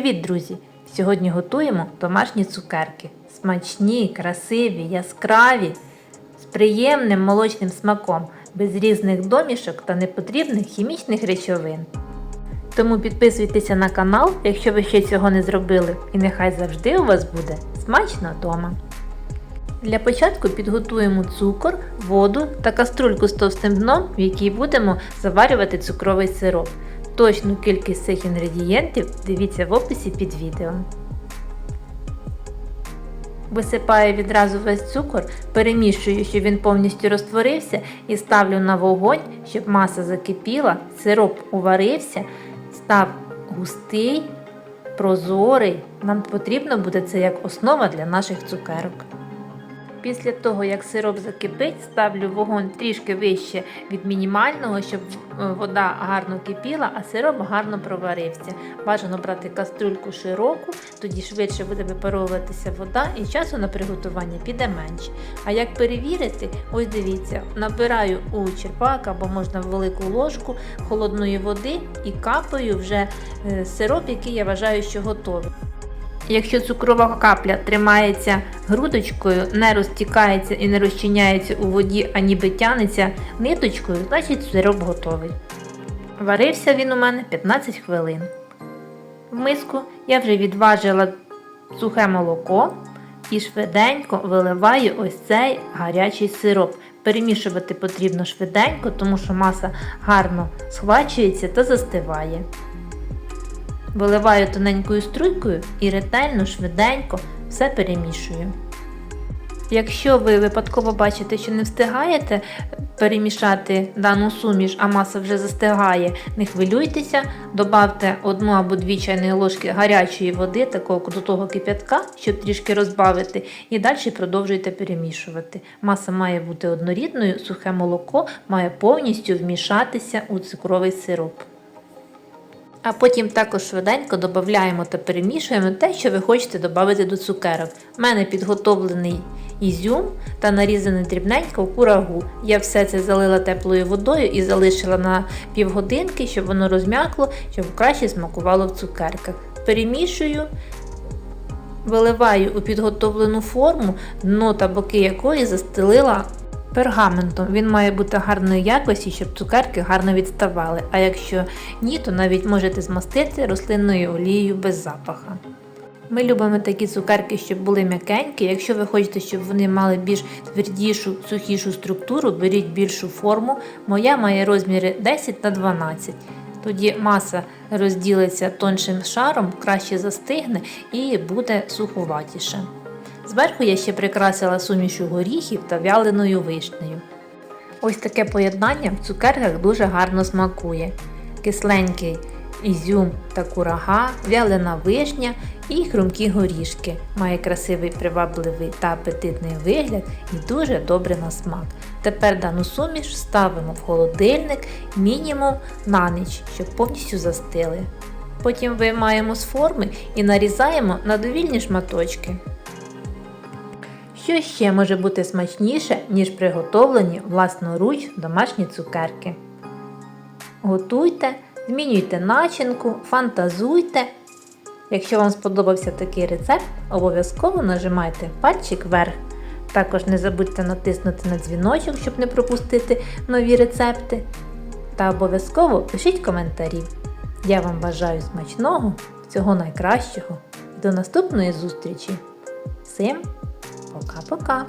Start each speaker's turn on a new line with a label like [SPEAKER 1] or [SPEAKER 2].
[SPEAKER 1] друзі! Сьогодні готуємо домашні цукерки. Смачні, красиві, яскраві, з приємним молочним смаком, без різних домішок та непотрібних хімічних речовин. Тому підписуйтеся на канал, якщо ви ще цього не зробили, і нехай завжди у вас буде смачно вдома. Для початку підготуємо цукор, воду та каструльку з товстим дном, в якій будемо заварювати цукровий сироп. Точну кількість цих інгредієнтів дивіться в описі під відео. Висипаю відразу весь цукор, перемішую, щоб він повністю розтворився, і ставлю на вогонь, щоб маса закипіла, сироп уварився, став густий, прозорий. Нам потрібно буде це як основа для наших цукерок. Після того, як сироп закипить, ставлю вогонь трішки вище від мінімального, щоб е, вода гарно кипіла, а сироп гарно проварився. Бажано брати каструльку широку, тоді швидше буде випаровуватися вода і часу на приготування піде менше. А як перевірити, ось дивіться, набираю у черпак або можна велику ложку холодної води і капаю вже е, сироп, який я вважаю, що готовий. Якщо цукрова капля тримається грудочкою, не розтікається і не розчиняється у воді, а ніби тянеться ниточкою, значить сироп готовий. Варився він у мене 15 хвилин. В миску я вже відважила сухе молоко і швиденько виливаю ось цей гарячий сироп. Перемішувати потрібно швиденько, тому що маса гарно схвачується та застиває. Виливаю тоненькою струйкою і ретельно, швиденько все перемішую. Якщо ви випадково бачите, що не встигаєте перемішати дану суміш, а маса вже застигає, не хвилюйтеся, додавте одну або дві чайні ложки гарячої води, такого до того кип'ятка, щоб трішки розбавити, і далі продовжуйте перемішувати. Маса має бути однорідною, сухе молоко має повністю вмішатися у цукровий сироп. А потім також швиденько додаємо та перемішуємо те, що ви хочете додати до цукерок. У мене підготовлений ізюм та нарізаний дрібненько в курагу. Я все це залила теплою водою і залишила на півгодинки, щоб воно розм'якло, щоб краще смакувало в цукерках. Перемішую, виливаю у підготовлену форму, дно та боки якої застелила пергаментом. Він має бути гарної якості, щоб цукерки гарно відставали. А якщо ні, то навіть можете змастити рослинною олією без запаха. Ми любимо такі цукерки, щоб були м'якенькі. Якщо ви хочете, щоб вони мали більш твердішу, сухішу структуру, беріть більшу форму. Моя має розміри 10 на 12. Тоді маса розділиться тоншим шаром, краще застигне і буде суховатіше. Зверху я ще прикрасила сумішу горіхів та вяленою вишнею. Ось таке поєднання в цукерках дуже гарно смакує. Кисленький ізюм та курага, вялена вишня і хрумкі горішки. Має красивий привабливий та апетитний вигляд і дуже добре на смак. Тепер дану суміш ставимо в холодильник мінімум на ніч, щоб повністю застили. Потім виймаємо з форми і нарізаємо на довільні шматочки. Що ще може бути смачніше, ніж приготовлені власноруч домашні цукерки? Готуйте, змінюйте начинку, фантазуйте. Якщо вам сподобався такий рецепт, обов'язково нажимайте пальчик вверх. Також не забудьте натиснути на дзвіночок, щоб не пропустити нові рецепти. Та обов'язково пишіть коментарі. Я вам бажаю смачного, всього найкращого і до наступної зустрічі. Всім! Пока-пока!